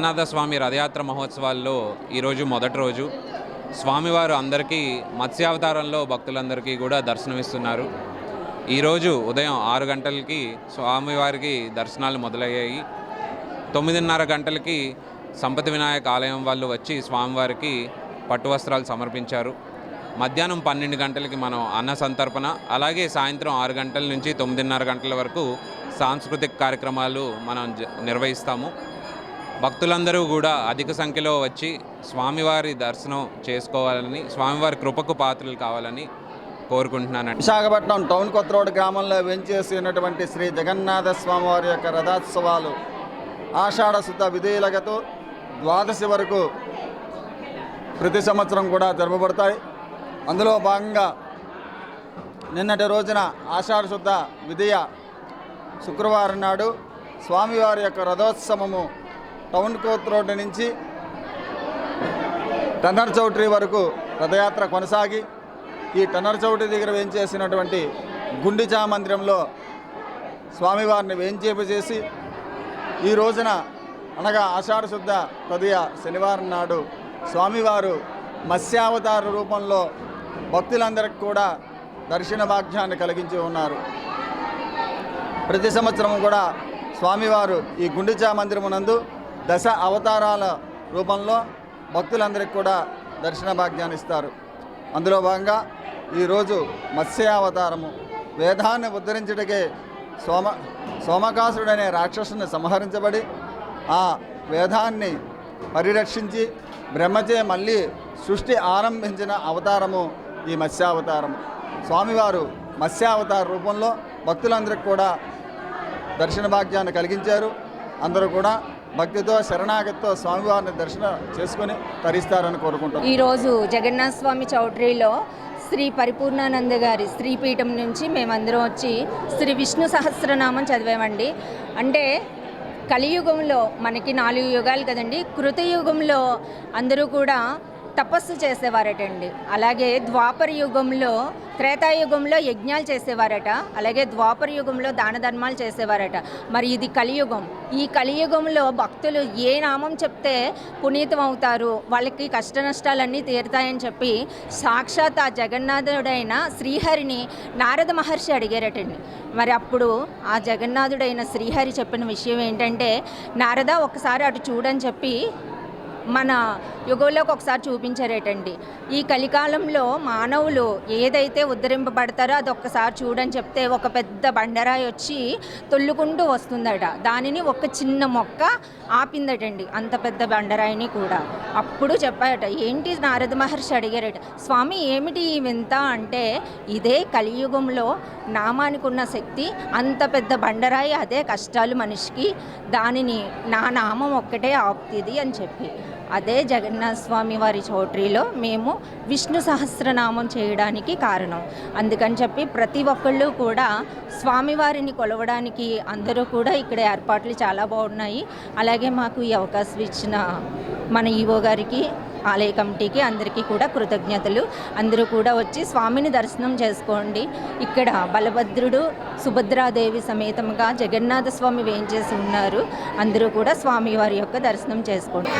జగన్నాథ స్వామి రథయాత్ర మహోత్సవాల్లో ఈరోజు మొదటి రోజు. స్వామివారు అందరికీ మత్స్యావతారంలో భక్తులందరికీ కూడా దర్శనమిస్తున్నారు. ఈరోజు ఉదయం ఆరు గంటలకి స్వామివారికి దర్శనాలు మొదలయ్యాయి. తొమ్మిదిన్నర గంటలకి సంపతి వినాయక ఆలయం వాళ్ళు వచ్చి స్వామివారికి పట్టు వస్త్రాలు సమర్పించారు. మధ్యాహ్నం పన్నెండు గంటలకి మనం అన్న సంతర్పణ అలాగే సాయంత్రం ఆరు గంటల నుంచి తొమ్మిదిన్నర గంటల వరకు సాంస్కృతిక కార్యక్రమాలు మనం జ- నిర్వహిస్తాము. భక్తులందరూ కూడా అధిక సంఖ్యలో వచ్చి స్వామివారి దర్శనం చేసుకోవాలని స్వామివారి కృపకు పాత్రలు కావాలని కోరుకుంటున్నానండి. విశాఖపట్నం టౌన్ కొత్త రోడ్ గ్రామంలో వెంచేసినటువంటి శ్రీ జగన్నాథ స్వామివారి యొక్క రథోత్సవాలు ఆషాఢ శుద్ధ విధేయులగతో ద్వాదశి వరకు ప్రతి సంవత్సరం కూడా జరపబడతాయి. అందులో భాగంగా నిన్నటి రోజున ఆషాఢ శుద్ధ విధియ శుక్రవారం నాడు స్వామివారి యొక్క రథోత్సవము టౌన్ కోత్ రోడ్డు నుంచి టన్నర్ చౌటరీ వరకు రథయాత్ర కొనసాగి ఈ టన్నర్ చౌటరీ దగ్గర వేయించేసినటువంటి గుండిచా మందిరంలో స్వామివారిని వేంచేపచేసి ఈ రోజున అనగా ఆషాఢ శుద్ధ తదియ శనివారం నాడు స్వామివారు మత్స్యావతార రూపంలో భక్తులందరికీ కూడా దర్శన భాగ్యాన్ని కలిగించి ఉన్నారు. ప్రతి సంవత్సరం కూడా స్వామివారు ఈ గుండిచా మందిరమునందు దశ అవతారాల రూపంలో భక్తులందరికీ కూడా దర్శన భాగ్యాన్ని ఇస్తారు. అందులో భాగంగా ఈరోజు మత్స్యావతారము. వేదాన్ని ఉద్ధరించుటకే సోమ సోమకాసుడనే రాక్షసుని సంహరించబడి ఆ వేదాన్ని పరిరక్షించి బ్రహ్మచే మళ్ళీ సృష్టి ఆరంభించిన అవతారము ఈ మత్స్యావతారము. స్వామివారు మత్స్యావతార రూపంలో భక్తులందరికీ కూడా దర్శన భాగ్యాన్ని కలిగించారు. అందరూ కూడా భక్తితో శరణాగతితో స్వామివారిని దర్శనం చేసుకుని తరిస్తారని కోరుకుంటాం ఈరోజు జగన్నాథ స్వామి చౌట్రీలో శ్రీ పరిపూర్ణానంద గారి శ్రీపీఠం నుంచి మేమందరం వచ్చి శ్రీ విష్ణు సహస్రనామం చదివామండి. అంటే కలియుగంలో మనకి నాలుగు యుగాలు కదండి కృతయుగంలో అందరూ కూడా తపస్సు చేసేవారటండి. అలాగే ద్వాపర యుగంలో త్రేతాయుగంలో యజ్ఞాలు చేసేవారట అలాగే ద్వాపర యుగంలో దాన ధర్మాలు చేసేవారట. మరి ఇది కలియుగం. ఈ కలియుగంలో భక్తులు ఏ నామం చెప్తే పునీతం అవుతారు వాళ్ళకి కష్ట నష్టాలన్నీ తీరుతాయని చెప్పి సాక్షాత్ ఆ జగన్నాథుడైన శ్రీహరిని నారద మహర్షి అడిగారటండి. మరి అప్పుడు ఆ జగన్నాథుడైన శ్రీహరి చెప్పిన విషయం ఏంటంటే నారద ఒకసారి అటు చూడని చెప్పి మన యుగంలోకి ఒకసారి చూపించారేటండి. ఈ కలికాలంలో మానవులు ఏదైతే ఉద్ధరింపబడతారో అది ఒక్కసారి చూడని చెప్తే ఒక పెద్ద బండరాయి వచ్చి తొల్లుకుంటూ వస్తుందట. దానిని ఒక చిన్న మొక్క ఆపిందటండి అంత పెద్ద బండరాయిని కూడా. అప్పుడు చెప్పారట ఏంటి నారద మహర్షి అడిగారట స్వామి ఏమిటి ఈ వింత అంటే ఇదే కలియుగంలో నామానికి ఉన్న శక్తి అంత పెద్ద బండరాయి అదే కష్టాలు మనిషికి దానిని నా నామం ఒక్కటే ఆపుతుంది అని చెప్పి. అదే జగన్నాథ స్వామి వారి చౌట్రీలో మేము విష్ణు సహస్రనామం చేయడానికి కారణం. అందుకని చెప్పి ప్రతి ఒక్కళ్ళు కూడా స్వామివారిని కొలవడానికి అందరూ కూడా ఇక్కడ ఏర్పాట్లు చాలా బాగున్నాయి. అలాగే మాకు ఈ అవకాశం ఇచ్చిన మన ఈవో గారికి ఆలయ కమిటీకి అందరికీ కూడా కృతజ్ఞతలు. అందరూ కూడా వచ్చి స్వామిని దర్శనం చేసుకోండి. ఇక్కడ బలభద్రుడు సుభద్రాదేవి సమేతంగా జగన్నాథ స్వామి వేంచేసి ఉన్నారు. అందరూ కూడా స్వామివారి యొక్క దర్శనం చేసుకోండి.